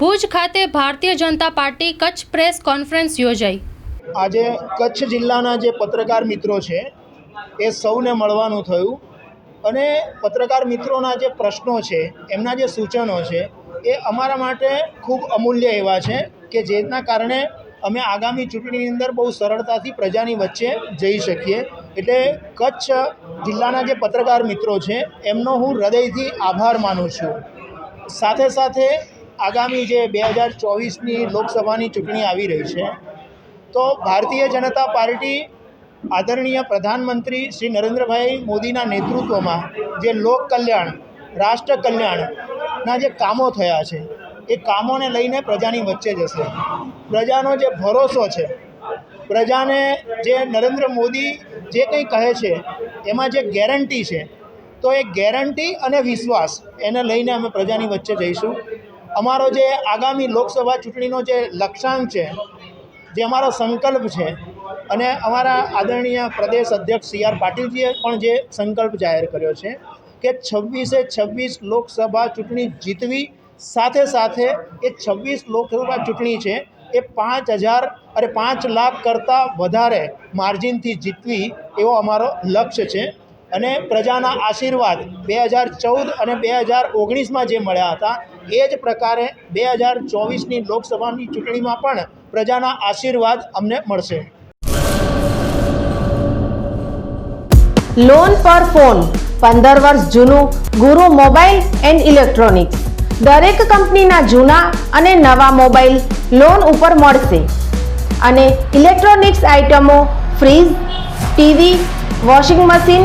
ભુજ ખાતે Bharatiya Janata party Kutch press conference યોજાઈ. આજે કચ્છ જિલ્લાના જે પત્રકાર મિત્રો છે, એ સૌને મળવાનું થયું અને પત્રકાર મિત્રોના જે પ્રશ્નો છે, એમના જે સૂચનો છે, એ અમારા માટે ખૂબ અમૂલ્ય એવા છે કે જેના કારણે અમે આગામી ચૂંટણીની અંદર બહુ સરળતાથી પ્રજાની વચ્ચે જઈ શકીએ. એટલે કચ્છ જિલ્લાના જે પત્રકાર મિત્રો છે, એમનો હું હૃદયથી આભાર માનું છું. સાથે સાથે આગામી જે બે હજાર ચોવીસની લોકસભાની ચૂંટણી આવી રહી છે, તો ભારતીય જનતા પાર્ટી આદરણીય પ્રધાનમંત્રી શ્રી નરેન્દ્રભાઈ મોદીના નેતૃત્વમાં જે લોક કલ્યાણ, રાષ્ટ્ર કલ્યાણના જે કામો થયા છે, એ કામોને લઈને પ્રજાની વચ્ચે જશે. પ્રજાનો જે ભરોસો છે, પ્રજાને જે નરેન્દ્ર મોદી જે કંઈ કહે છે, એમાં જે ગેરંટી છે, તો એ ગેરંટી અને વિશ્વાસ એને લઈને અમે પ્રજાની વચ્ચે જઈશું. અમારો જે આગામી લોકસભા ચૂંટણીનો જે લક્ષ્યાંક છે, જે અમારો સંકલ્પ છે, અને અમારા આદરણીય પ્રદેશ અધ્યક્ષ સી આર પાટીલજીએ પણ જે સંકલ્પ જાહેર કર્યો છે કે છવ્વીસે છવ્વીસ લોકસભા ચૂંટણી જીતવી, સાથે સાથે એ છવ્વીસ લોકસભા ચૂંટણી છે, એ પાંચ હજાર અરે પાંચ લાખ કરતાં વધારે માર્જિનથી જીતવી એવો અમારો લક્ષ્ય છે. અને પ્રજાના આશીર્વાદ બે હજાર ચૌદ અને બે હજાર ઓગણીસમાં જે મળ્યા હતા, એ જ પ્રકારે બે હજાર ચોવીસની લોકસભાની ચૂંટણીમાં પણ પ્રજાના આશીર્વાદ અમને મળશે. લોન પર ફોન પંદર વર્ષ જૂનું, ગુરુ મોબાઈલ એન્ડ ઇલેક્ટ્રોનિક્સ. દરેક કંપનીના જૂના અને નવા મોબાઈલ લોન ઉપર મળશે. અને ઇલેક્ટ્રોનિક્સ આઇટમો fridge, TV, washing machine